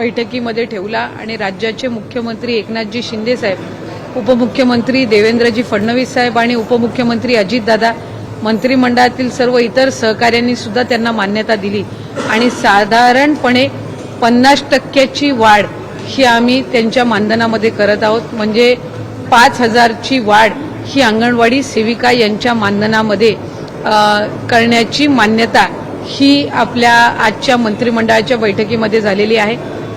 बैठकीमध्ये ठेवला आणि राज्याचे मुख्यमंत्री एकनाथजी शिंदे साहेब उपमुख्यमंत्री देवेंद्रजी फडणवीस साहेब आणि उपमुख्यमंत्री अजितदादा मंत्रिमंडळातील सर्व इतर सहकाऱ्यांनी सुद्धा त्यांना मान्यता दिली. आणि साधारणपणे पन्नास टक्क्याची वाढ ही आम्ही त्यांच्या मानधनामध्ये करत आहोत. म्हणजे पाच हजारची वाढ ही अंगणवाडी सेविका यांच्या मानधनामध्ये करण्याची मान्यता ही आपल्या आजच्या मंत्रिमंडळाच्या बैठकीमध्ये झालेली आहे.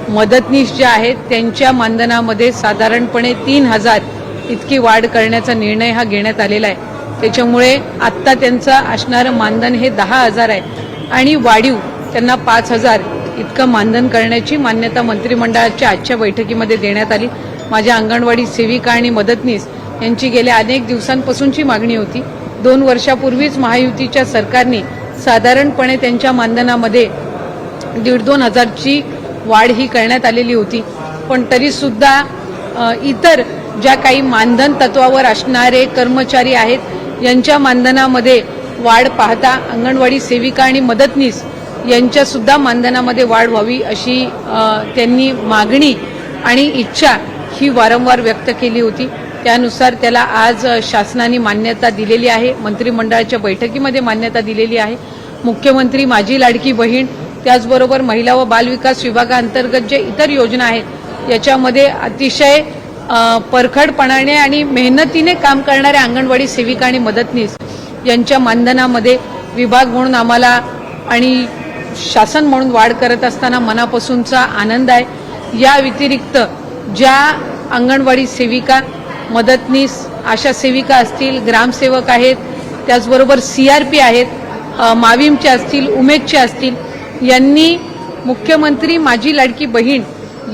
मदतनीस ज्या आहेत त्यांच्या मानधनामध्ये साधारणपणे तीन हजार इतकी वाढ करण्याचा निर्णय हा घेण्यात आलेला आहे. त्याच्यामुळे आत्ता त्यांचं असणारं मानधन हे दहा हजार आहे आणि वाढीव त्यांना पाच हजार इतकं मानधन करण्याची मान्यता मंत्रिमंडळाच्या आजच्या बैठकीमध्ये देण्यात आली. माझ्या अंगणवाडी सेविका आणि मदतनीस यांची गेल्या अनेक दिवसांपासूनची मागणी होती. दोन वर्षापूर्वीच महायुतीच्या सरकारने साधारणपणे त्यांच्या मानधनामध्ये दीड दोन हजारची वाढ ही करण्यात आलेली होती. पण तरीसुद्धा इतर ज्या काही मानधन तत्वावर असणारे कर्मचारी आहेत यांच्या मानधनामध्ये वाढ पाहता अंगणवाडी सेविका आणि मदतनीस यांच्यासुद्धा मानधनामध्ये वाढ व्हावी अशी त्यांनी मागणी आणि इच्छा ही वारंवार व्यक्त केली होती. त्यानुसार त्याला आज शासनाने मान्यता दिलेली आहे मंत्रिमंडळाच्या बैठकीमध्ये मान्यता दिलेली आहे. मुख्यमंत्री माझी लाडकी बहीण त्याचबरोबर महिला व बालविकास विभागाअंतर्गत जे इतर योजना आहेत याच्यामध्ये अतिशय परखडपणाने आणि मेहनतीने काम करणाऱ्या अंगणवाडी सेविका आणि मदतनीस यांच्या मानधनामध्ये विभाग म्हणून आम्हाला आणि शासन म्हणून वाढ करत असताना मनापासूनचा आनंद आहे. या व्यतिरिक्त ज्या अंगणवाडी सेविका मदतनीस आशा सेविका असतील ग्रामसेवक आहेत त्याचबरोबर सी आर पी आहेत अ, माविमचे असतील उमेदचे असतील यांनी मुख्यमंत्री माझी लाडकी बहीण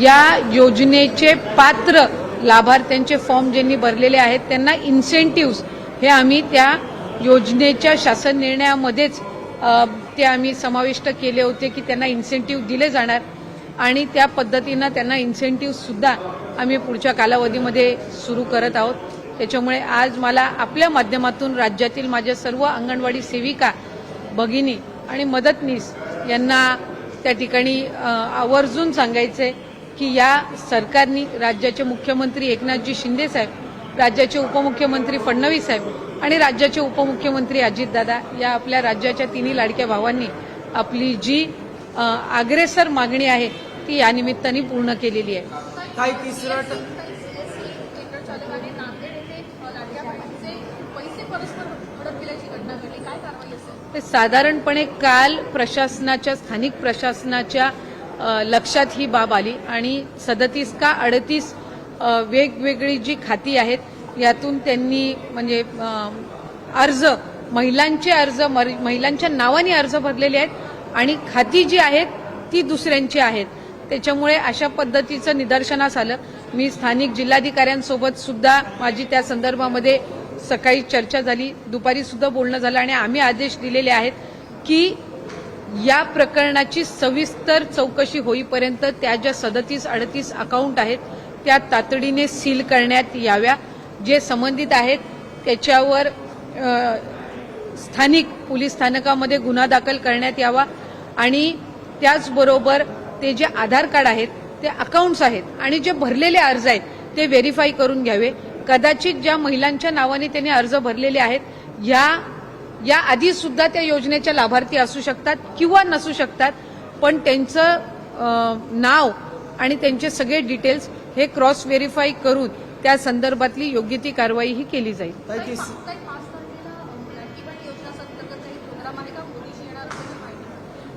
या योजनेचे पात्र लाभार्थ्यांचे फॉर्म ज्यांनी भरलेले आहेत त्यांना इन्सेंटिव्ह हे आम्ही त्या योजनेच्या शासन निर्णयामध्येच ते आम्ही समाविष्ट केले होते की त्यांना इन्सेंटिव्ह दिले जाणार आणि त्या पद्धतीनं त्यांना इन्सेंटिव्ह सुद्धा आम्ही पुढच्या कालावधीमध्ये सुरू करत आहोत. त्याच्यामुळे आज मला आपल्या माध्यमातून राज्यातील माझ्या सर्व अंगणवाडी सेविका भगिनी आणि मदतनीस यांना त्या ठिकाणी आवर्जून सांगायचंय की या सरकारनी राज्याचे मुख्यमंत्री एकनाथजी शिंदे साहेब राज्याचे उपमुख्यमंत्री फडणवीस साहेब आणि राज्याचे उपमुख्यमंत्री अजितदादा या आपल्या राज्याच्या तिन्ही लाडक्या भावांनी आपली जी अग्रेसर मागणी आहे ती या निमित्ताने पूर्ण केलेली आहे. काही तिसरा ते साधारणपणे काल प्रशासनाच्या स्थानिक प्रशासनाच्या लक्षात ही बाब आली आणि सदतीस का अडतीस वेगवेगळी जी खाती आहेत यातून त्यांनी म्हणजे अर्ज महिलांचे अर्ज मर- महिलांच्या नावाने अर्ज भरलेले आहेत आणि खाती जी आहेत ती दुसऱ्यांची आहेत. त्याच्यामुळे अशा पद्धतीचं निदर्शनास आलं. मी स्थानिक जिल्हाधिकाऱ्यांसोबत सुद्धा माझी त्या संदर्भामध्ये सकाळी चर्चा झाली दुपारी सुद्धा बोलणं झालं आणि आम्ही आदेश दिलेले आहेत की या प्रकरणाची सविस्तर चौकशी होईपर्यंत त्या ज्या सदतीस अडतीस अकाउंट आहेत त्या तातडीने सील करण्यात याव्या. जे संबंधित आहेत त्याच्यावर स्थानिक पोलीस स्थानकामध्ये गुन्हा दाखल करण्यात यावा आणि त्याचबरोबर ते जे आधार कार्ड आहेत ते अकाउंट्स आहेत आणि जे भरलेले अर्ज आहेत ते व्हेरीफाय करून घ्यावे. कदाचित ज्या महिलांच्या नावाने त्यांनी अर्ज भरलेले आहेत या या आधी सुद्धा त्या योजनेच्या लाभार्थी असू शकतात किंवा नसू शकतात पण त्यांचं नाव आणि त्यांचे सगळे डिटेल्स हे क्रॉस व्हेरीफाय करून त्या संदर्भातली योग्य ती कारवाई ही केली जाईल.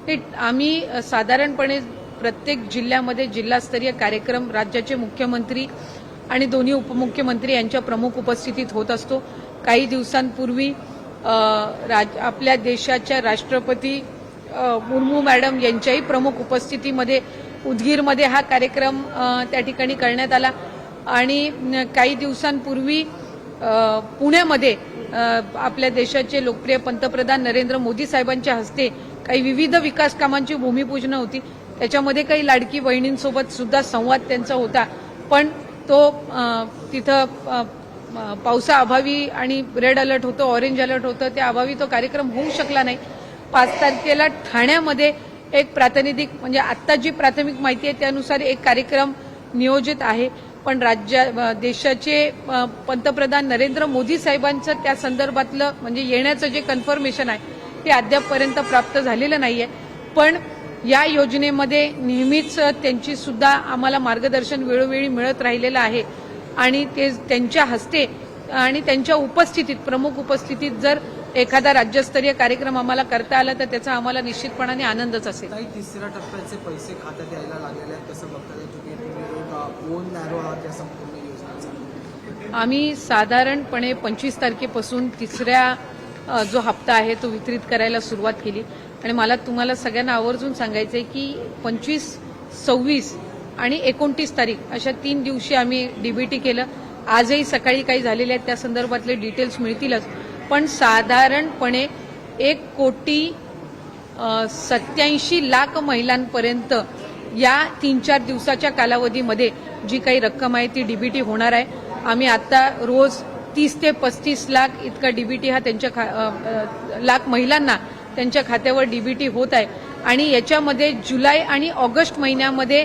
हे आम्ही साधारणपणे प्रत्येक जिल्ह्यामध्ये जिल्हास्तरीय कार्यक्रम राज्याचे मुख्यमंत्री आणि दोन्ही उपमुख्यमंत्री यांच्या प्रमुख उपस्थितीत होत असतो. काही दिवसांपूर्वी राज आपल्या देशाच्या राष्ट्रपती मुर्मू मॅडम यांच्याही प्रमुख उपस्थितीमध्ये उदगीरमध्ये हा कार्यक्रम त्या ठिकाणी करण्यात आला. आणि काही दिवसांपूर्वी पुण्यामध्ये आपल्या देशाचे लोकप्रिय पंतप्रधान नरेंद्र मोदी साहेबांच्या हस्ते काही विविध विकास कामांची भूमिपूजन होती. त्याच्यामध्ये काही लाडकी बहिणींसोबत सुद्धा संवाद त्यांचा होता. पण तो तिथं पावसाअभावी आणि रेड अलर्ट होतं ऑरेंज अलर्ट होतं त्या अभावी तो कार्यक्रम होऊ शकला नाही. पाच तारखेला ठाण्यामध्ये एक प्रातिनिधिक म्हणजे आत्ता जी प्राथमिक माहिती आहे त्यानुसार एक कार्यक्रम नियोजित आहे. पण राज्या देशाचे पंतप्रधान नरेंद्र मोदी साहेबांचं त्या संदर्भातलं म्हणजे येण्याचं जे कन्फर्मेशन आहे ते अद्यापपर्यंत प्राप्त झालेलं नाही आहे पण या योजनेमध्ये नेहमीच त्यांची सुद्धा आम्हाला मार्गदर्शन वेळोवेळी मिळत राहिलेलं आहे. आणि ते त्यांच्या हस्ते आणि त्यांच्या उपस्थितीत प्रमुख उपस्थितीत जर एखादा राज्यस्तरीय कार्यक्रम आम्हाला करता आला तर त्याचा आम्हाला निश्चितपणाने आनंदच असेल. काही तिसऱ्या टप्प्याचे पैसे खात्यात यायला लागलेले आहेत कसं बघता आम्ही साधारणपणे पंचवीस तारखेपासून तिसऱ्या जो हप्ता आहे तो वितरित करायला सुरुवात केली. आणि मला तुम्हाला सगळ्यांना आवर्जून सांगायचं आहे की पंचवीस सव्वीस आणि एकोणतीस तारीख अशा तीन दिवशी आम्ही डीबीटी केलं. आजही सकाळी काही झालेले आहेत त्या संदर्भातले डिटेल्स मिळतीलच. पण साधारणपणे एक कोटी सत्याऐंशी लाख महिलांपर्यंत या तीन चार दिवसाच्या कालावधीमध्ये जी काही रक्कम आहे ती डीबीटी होणार आहे. आम्ही आता रोज तीस ते पस्तीस लाख इतका डीबीटी हा त्यांच्या खा लाख महिलांना त्यांच्या खात्यावर डीबीटी होत आहे. आणि याच्यामध्ये जुलै आणि ऑगस्ट महिन्यामध्ये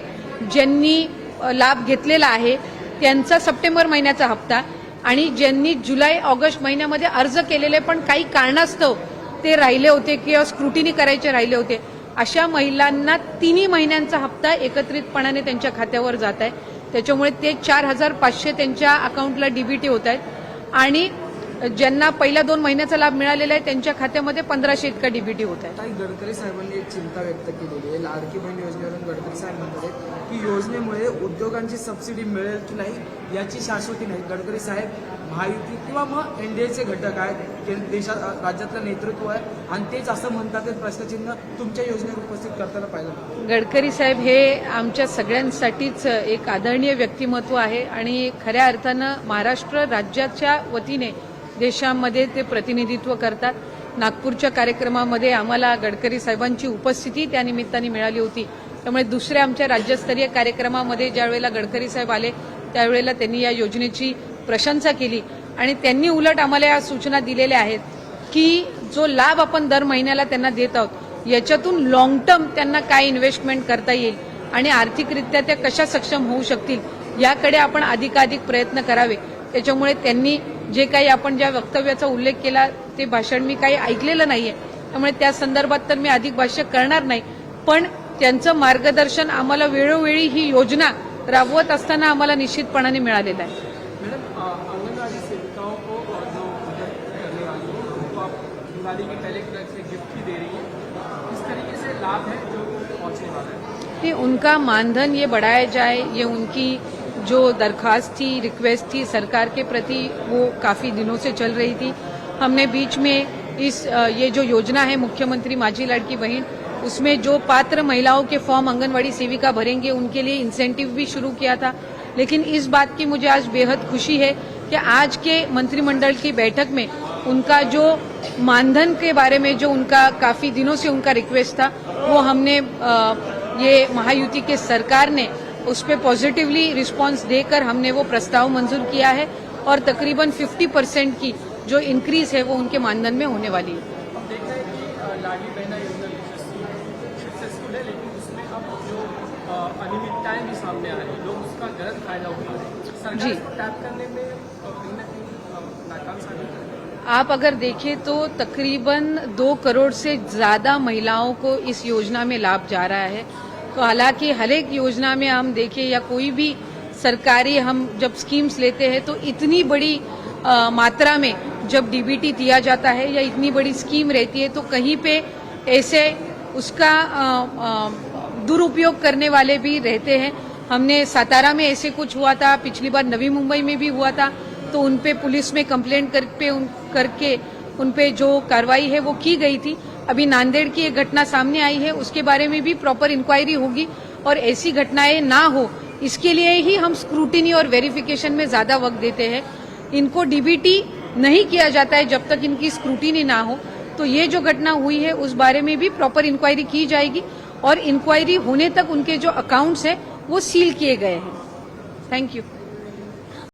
ज्यांनी लाभ घेतलेला आहे त्यांचा सप्टेंबर महिन्याचा हप्ता आणि ज्यांनी जुलै ऑगस्ट महिन्यामध्ये अर्ज केलेले पण काही कारणास्तव ते राहिले होते किंवा स्क्रुटिनी करायचे राहिले होते अशा महिलांना तिन्ही महिन्यांचा हप्ता एकत्रितपणाने त्यांच्या खात्यावर जात आहे. त्याच्यामुळे ते चार हजार पाचशे त्यांच्या अकाउंटला डीबीटी होत आहेत आणि ज्यांना पहिल्या दोन महिन्याचा लाभ मिळालेला आहे त्यांच्या खात्यामध्ये पंधराशे इतका डीबीटी होत आहे. काही गडकरी साहेबांनी एक चिंता व्यक्त केलेली आहे. लाडकी बहीण योजनेवरून गडकरी साहेब म्हणतात आहेत की योजनेमुळे उद्योगांची सबसिडी मिळेल की नाही याची शाश्वती नाही. गडकरी साहेब महायुती किंवा मग एनडीएचे घटक आहेत देशात राज्यातलं नेतृत्व आहे आणि तेच असं म्हणतात प्रश्नचिन्ह तुमच्या योजनेत उपस्थित करताना पाहिलं गडकरी साहेब हे आमच्या सगळ्यांसाठीच एक आदरणीय व्यक्तिमत्व आहे आणि खऱ्या अर्थानं महाराष्ट्र राज्याच्या वतीने देशामध्ये ते प्रतिनिधित्व करतात. नागपूरच्या कार्यक्रमामध्ये आम्हाला गडकरी साहेबांची उपस्थिती त्या निमित्ताने मिळाली होती. त्यामुळे दुसऱ्या आमच्या राज्यस्तरीय कार्यक्रमामध्ये ज्यावेळेला गडकरी साहेब आले त्यावेळेला त्यांनी या योजनेची प्रशंसा केली. आणि त्यांनी उलट आम्हाला या सूचना दिलेल्या आहेत की जो लाभ आपण दर महिन्याला त्यांना देत आहोत याच्यातून लॉंग टर्म त्यांना काय इन्व्हेस्टमेंट करता येईल आणि आर्थिकरित्या त्या कशा सक्षम होऊ शकतील याकडे आपण अधिकाधिक प्रयत्न करावे. त्याच्यामुळे त्यांनी जे काही आपण ज्या वक्तव्याचा उल्लेख केला ते भाषण मी काही ऐकलेलं नाहीये. त्यामुळे त्या संदर्भात तर मी अधिक भाष्य करणार नाही. पण त्यांचं मार्गदर्शन आम्हाला वेळोवेळी ही योजना राबवत असताना आम्हाला निश्चितपणाने मिळालेलं आहे. कि उनका मानधन ये बढ़ाया जाए ये उनकी जो दरखास्त थी रिक्वेस्ट थी सरकार के प्रति, वो काफ़ी दिनों से चल रही थी। हमने बीच में इस ये जो योजना है, मुख्यमंत्री माझी लड़की बहन, उसमें जो पात्र महिलाओं के फॉर्म आंगनवाड़ी सेविका भरेंगे, उनके लिए इंसेंटिव भी शुरू किया था। लेकिन इस बात की मुझे आज बेहद खुशी है कि आज के मंत्रिमंडल की बैठक में उनका जो मानधन के बारे में जो उनका, काफ़ी दिनों से उनका रिक्वेस्ट था, वो हमने ये महायुति के सरकार ने उस पर पॉजिटिवली रिस्पांस देकर हमने वो प्रस्ताव मंजूर किया है और तकरीबन 50 परसेंट की जो इंक्रीज है वो उनके मानधन में होने वाली है। जो। आप अगर देखें तो तकरीबन दो करोड़ से ज़्यादा महिलाओं को इस योजना में लाभ जा रहा है। तो हालाँकि हर एक योजना में हम देखें या कोई भी सरकारी हम जब स्कीम्स लेते हैं तो इतनी बड़ी अ, मात्रा में जब डीबीटी दिया जाता है या इतनी बड़ी स्कीम रहती है तो कहीं पे ऐसे उसका दुरुपयोग करने वाले भी रहते हैं। हमने सातारा में ऐसे कुछ हुआ था पिछली बार नवी मुंबई में भी हुआ था तो उन पे पुलिस में कंप्लेंट कर पे उन, करके उन पे जो कार्रवाई है वो की गई थी। अभी नांदेड़ की एक घटना सामने आई है, उसके बारे में भी प्रॉपर इंक्वायरी होगी और ऐसी घटनाएँ ना हो, इसके लिए ही हम स्क्रूटिनी और वेरिफिकेशन में ज़्यादा वक्त देते हैं। इनको डीबीटी नहीं किया जाता है जब तक इनकी स्क्रूटिनी ना हो। तो ये जो घटना हुई है, उस बारे में भी प्रॉपर इंक्वायरी की जाएगी और इंक्वायरी होने तक उनके जो अकाउंट्स हैं, वो सील किए गए हैं। Thank you